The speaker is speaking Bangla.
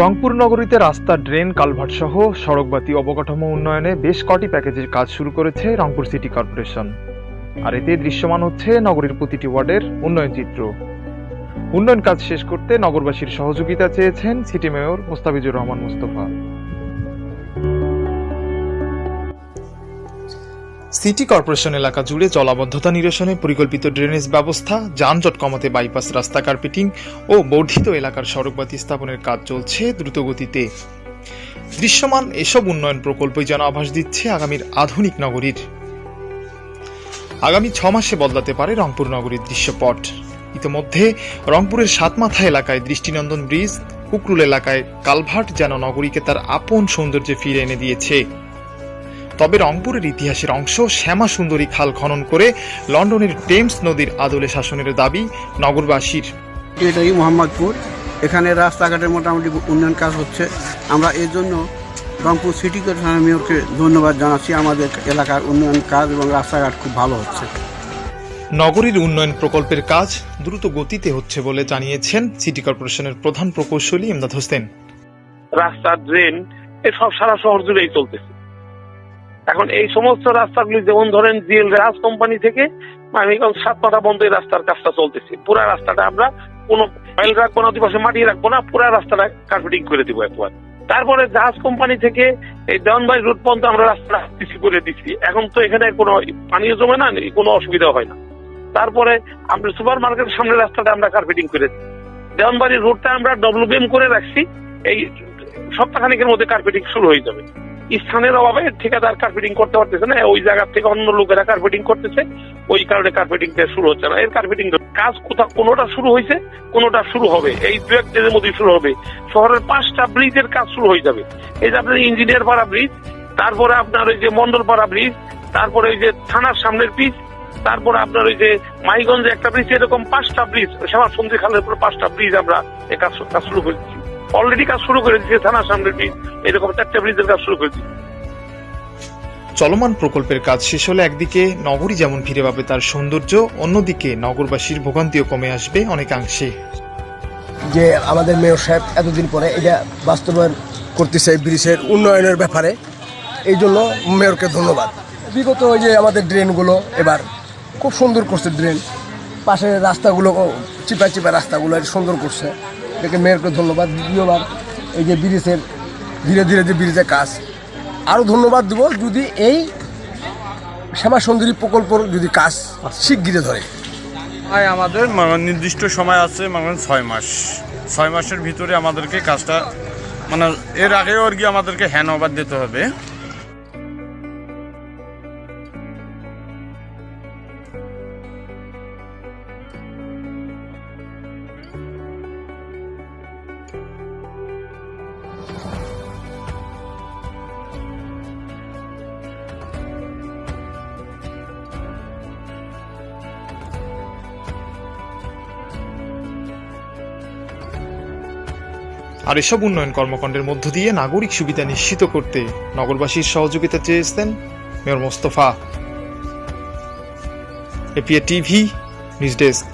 রংপুর নগরীতে রাস্তা, ড্রেন, কালভার্ট সহ সড়কবাতি অবকাঠামো উন্নয়নে বেশ কটি প্যাকেজের কাজ শুরু করেছে রংপুর সিটি কর্পোরেশন। আর এতে দৃশ্যমান হচ্ছে নগরীর প্রতিটি ওয়ার্ডের উন্নয়ন চিত্র। উন্নয়ন কাজ শেষ করতে নগরবাসীর সহযোগিতা চেয়েছেন city mayor Mostafizur Rahman Mostafa. City corporation এলাকা জুড়ে জলাবদ্ধতা নিরসনে পরিকল্পিত ড্রেনেজ ব্যবস্থা, যানজট কমাতে বাইপাস রাস্তা কার্পেটিং ও বর্ধিত এলাকার সড়কবাতি স্থাপনের কাজ চলছে দ্রুতগতিতে। দৃশ্যমান এসব উন্নয়ন প্রকল্পই যেন আভাস দিচ্ছে আগামীর আধুনিক নগরীর। আগামী ছ মাসে বদলাতে পারে রংপুর নগরীর দৃশ্যপট। ইতিমধ্যে রংপুরের সাতমাথা এলাকায় দৃষ্টিনন্দন ব্রিজ, কুকরুল এলাকায় কালভার্ট যেন নগরীকে তার আপন সৌন্দর্যে ফিরে এনে দিয়েছে। তবে রংপুরের ইতিহাসের অংশ শ্যামা সুন্দরী খাল খনন করে লন্ডনের টেমস নদীর আদলে শাসনের দাবি নগরবাসীর। এটাই মোহাম্মদপুর। এখানে রাস্তাঘাটের মোটামুটি উন্নয়ন কাজ হচ্ছে। আমরা এর জন্য রংপুর সিটি কর্পোরেশনের মেয়রকে ধন্যবাদ জানাচ্ছি। আমাদের এলাকার উন্নয়ন কাজ এবং রাস্তাঘাট খুব ভালো হচ্ছে। নগরীর উন্নয়ন প্রকল্পের কাজ দ্রুত গতিতে হচ্ছে বলে জানিয়েছেন সিটি কর্পোরেশনের প্রধান প্রকৌশলী ইমদাদ হোসেন। রাস্তা ড্রেন এসব সারা শহর জুড়েই চলতেছে। এখন এই সমস্ত রাস্তাগুলি যেমন ধরেন জিএল রাজ কোম্পানি থেকে মানিকগঞ্জ সাত পাতা বন্ধ রাস্তার কাজটা চলতেছে। পুরো রাস্তাটা আমরা কোনো ফাইল রাখব না দুপাশে মাটি রাখব না, পুরা রাস্তাটা কার্পেটিং করে দিব একবার। তারপরে জাহাজ কোম্পানি থেকে এই দেওয়ানবাড়ি রোড পর্যন্ত আমরা রাস্তা দিচ্ছি করে দিচ্ছি এখন তো এখানে কোনো পানীয় জমে না, কোনো অসুবিধা হয় না। তারপরে আমরা সুপার মার্কেটের সামনে রাস্তাটা আমরা কার্পেটিং করে দিচ্ছি দেওয়ানবাড়ি রোডটা আমরা ডব্লিউবিএম করে রাখছি, এই সপ্তাহখানিকের মধ্যে কার্পেটিং শুরু হয়ে যাবে। স্থানের অভাবে ঠিকাদার কার্পেটিং করতে পারতেছে না, ওই জায়গা থেকে অন্য লোকেরা কার্পেটিং করতেছে, ওই কারণে কার্পেটিংটা শুরু হচ্ছে না। এর কার্পেটিং কাজ কোথাও কোনোটা শুরু হয়েছে, কোনোটা শুরু হবে। এই দু এক দিনের মধ্যে শুরু হবে। শহরের পাঁচটা ব্রিজের কাজ শুরু হয়ে যাবে। এই যে আপনার ইঞ্জিনিয়ার পাড়া ব্রিজ তারপরে আপনার ওই যে মন্ডলপাড়া ব্রিজ তারপরে ওই যে থানার সামনের ব্রিজ তারপরে আপনার ওই যে মাইগঞ্জে একটা ব্রিজ এরকম পাঁচটা ব্রিজ শ্যামা সন্ধি খালের উপর পাঁচটা ব্রিজ আমরা কাজ শুরু করেছি। অলরেডি কাজ শুরু করে দিয়েছে থানার সামনের ব্রিজ এরকম চারটা ব্রিজের কাজ শুরু করেছি। চলমান প্রকল্পের কাজ শেষ হলে একদিকে নগরী যেমন ফিরে পাবে তার সৌন্দর্য অন্যদিকে নগরবাসীর ভোগান্তিও কমে আসবে অনেকাংশে। যে আমাদের মেয়র সাহেব এতদিন পরে এটা বাস্তবায়ন করতেছে ব্রিজের উন্নয়নের ব্যাপারে এই জন্য মেয়রকে ধন্যবাদ। বিগত ওই যে আমাদের ড্রেনগুলো এবার খুব সুন্দর করছে ড্রেন পাশের রাস্তাগুলো চিপা চিপা রাস্তাগুলো সুন্দর করছে। এটাকে মেয়রকে ধন্যবাদ। দ্বিতীয়বার এই যে ব্রিজের ধীরে ধীরে যে ব্রিজের কাজ। আরও ধন্যবাদ দেব যদি এই শ্যামা সুন্দরী প্রকল্পর যদি কাজ শিগগিরে ধরে। ভাই, আমাদের নির্দিষ্ট সময় আছে মানে ছয় মাস। ছয় মাসের ভিতরে আমাদেরকে কাজটা মানে এর আগেও আর কি আমাদেরকে হ্যান্ড ওভার দিতে হবে। আর এসব উন্নয়ন কর্মকাণ্ডের মধ্য দিয়ে নাগরিক সুবিধা নিশ্চিত করতে নগরবাসীর সহযোগিতা চেয়েছেন mayor Mostafa. APA TV, news desk.